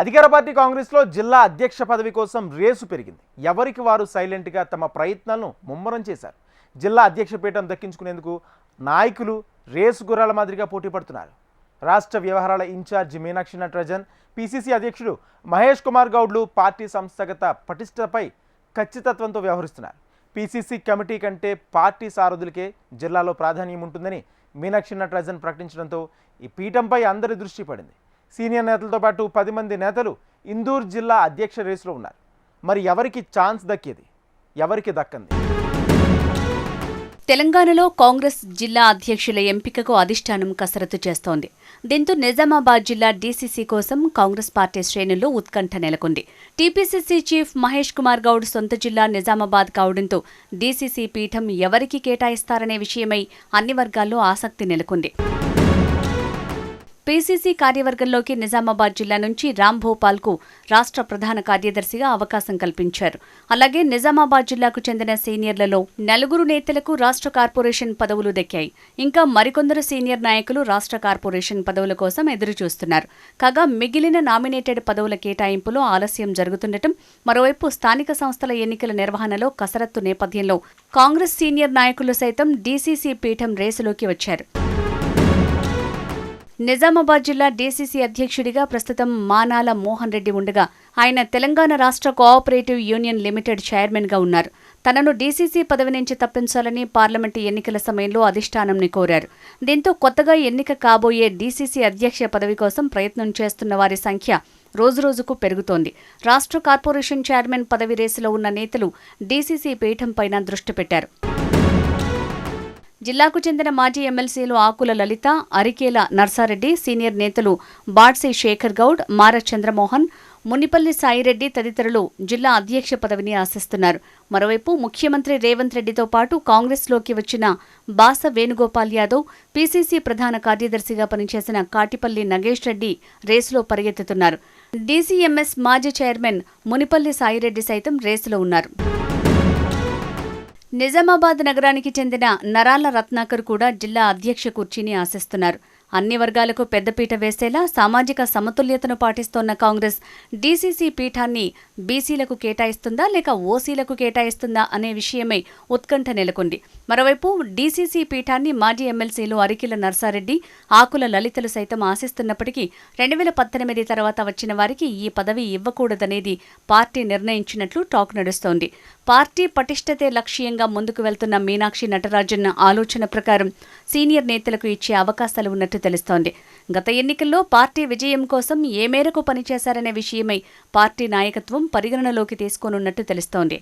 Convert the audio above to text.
అధికార పార్టీ కాంగ్రెస్లో జిల్లా అధ్యక్ష పదవి కోసం రేసు పెరిగింది. ఎవరికి వారు సైలెంట్గా తమ ప్రయత్నాలను ముమ్మరం చేశారు? జిల్లా అధ్యక్ష పీఠం దక్కించుకునేందుకు నాయకులు రేసు గుర్రాల మాదిరిగా పోటీ పడుతున్నారు. రాష్ట్ర వ్యవహారాల ఇన్ఛార్జి మీనాక్షి నటరాజన్ పిసిసి అధ్యక్షుడు మహేష్ కుమార్ గౌడ్లు పార్టీ సంస్థాగత పటిష్టపై ఖచ్చితత్వంతో వ్యవహరిస్తున్నారు. పిసిసి కమిటీ కంటే పార్టీ సారథులకే జిల్లాలో ప్రాధాన్యం ఉంటుందని మీనాక్షి నటరాజన్ ప్రకటించడంతో ఈ పీఠంపై అందరి దృష్టి పడింది. సీనియర్ నేతలతో పాటు పది మంది నేతలు ఇందూర్ జిల్లా అధ్యక్ష రేసులో ఉన్నారు. మరి ఎవరికి ఛాన్స్ దక్కేది? ఎవరికి దక్కంది? తెలంగాణలో కాంగ్రెస్ జిల్లా అధ్యక్షుల ఎంపికకు అధిష్టానం కసరత్తు చేస్తోంది. దీంతో నిజామాబాద్ జిల్లా డీసీసీ కోసం కాంగ్రెస్ పార్టీ శ్రేణుల్లో ఉత్కంఠ నెలకొంది. టీపీసీసీ చీఫ్ మహేష్ కుమార్ గౌడ్ సొంత జిల్లా నిజామాబాద్ కావడంతో డీసీసీ పీఠం ఎవరికి కేటాయిస్తారనే విషయమై అన్ని వర్గాల్లో ఆసక్తి నెలకొంది. పీసీసీ కార్యవర్గంలోకి నిజామాబాద్ జిల్లా నుంచి రామ్ భోపాల్కు రాష్ట్ర ప్రధాన కార్యదర్శిగా అవకాశం కల్పించారు. అలాగే నిజామాబాద్ జిల్లాకు చెందిన సీనియర్లలో నలుగురు నేతలకు రాష్ట్ర కార్పొరేషన్ పదవులు దక్కాయి. ఇంకా మరికొందరు సీనియర్ నాయకులు రాష్ట్ర కార్పొరేషన్ పదవుల కోసం ఎదురుచూస్తున్నారు. కాగా మిగిలిన నామినేటెడ్ పదవుల కేటాయింపులో ఆలస్యం జరుగుతుండటం మరోవైపు స్థానిక సంస్థల ఎన్నికల నిర్వహణలో కసరత్తు నేపథ్యంలో కాంగ్రెస్ సీనియర్ నాయకులు సైతం డీసీసీ పీఠం రేసులోకి వచ్చారు. నిజామాబాద్ జిల్లా డీసీసీ అధ్యక్షుడిగా ప్రస్తుతం మానాల మోహన్ రెడ్డి ఉండగా ఆయన తెలంగాణ రాష్ట్ర కోఆపరేటివ్ యూనియన్ లిమిటెడ్ చైర్మన్గా ఉన్నారు. తనను డీసీసీ పదవి నుంచి తప్పించాలని పార్లమెంటు ఎన్నికల సమయంలో అధిష్టానంని కోరారు. దీంతో కొత్తగా ఎన్నిక కాబోయే డీసీసీ అధ్యక్ష పదవి కోసం ప్రయత్నం చేస్తున్న వారి సంఖ్య రోజురోజుకు పెరుగుతోంది. రాష్ట్ర కార్పొరేషన్ చైర్మన్ పదవి రేసులో ఉన్న నేతలు డీసీసీ పీఠంపైన దృష్టి పెట్టారు. జిల్లాకు చెందిన మాజీ ఎమ్మెల్సీలు ఆకుల లలిత అరికేల నర్సారెడ్డి సీనియర్ నేతలు బాడ్సీ శేఖర్ గౌడ్ మార చంద్రమోహన్ మునిపల్లి సాయిరెడ్డి తదితరులు జిల్లా అధ్యక్ష పదవిని ఆశిస్తున్నారు. మరోవైపు ముఖ్యమంత్రి రేవంత్ రెడ్డితో పాటు కాంగ్రెస్లోకి వచ్చిన బాస వేణుగోపాల్ యాదవ్ పీసీసీ ప్రధాన కార్యదర్శిగా పనిచేసిన కాటిపల్లి నగేష్ రెడ్డి రేసులో పరిగెత్తుతున్నారు. డీసీఎంఎస్ మాజీ చైర్మన్ మునిపల్లి సాయిరెడ్డి సైతం రేసులో ఉన్నారు. నిజామాబాద్ నగరానికి చెందిన నరాల రత్నాకర్ కూడా జిల్లా అధ్యక్ష కుర్చీని ఆశిస్తున్నారు. అన్ని వర్గాలకు పెద్దపీట వేసేలా సామాజిక సమతుల్యతను పాటిస్తోన్న కాంగ్రెస్ డీసీసీ పీఠాన్ని బీసీలకు కేటాయిస్తుందా లేక ఓసీలకు కేటాయిస్తుందా అనే విషయమై ఉత్కంఠ నెలకొంది. మరోవైపు డీసీసీ పీఠాన్ని మాజీ ఎమ్మెల్సీలు అరికిల నర్సారెడ్డి ఆకుల లలితలు సైతం ఆశిస్తున్నప్పటికీ రెండు వేల పద్దెనిమిది తర్వాత వచ్చిన వారికి ఈ పదవి ఇవ్వకూడదనేది పార్టీ నిర్ణయించినట్లు టాక్ నడుస్తోంది. పార్టీ పటిష్టతే లక్ష్యంగా ముందుకు వెళ్తున్న మీనాక్షి నటరాజన్ ఆలోచన ప్రకారం సీనియర్ నేతలకు ఇచ్చే అవకాశాలు ఉన్నట్టు తెలుస్తోంది. గత ఎన్నికల్లో పార్టీ విజయం కోసం ఏ మేరకు పనిచేశారనే విషయమై పార్టీ నాయకత్వం పరిగణనలోకి తీసుకోనున్నట్టు తెలుస్తోంది.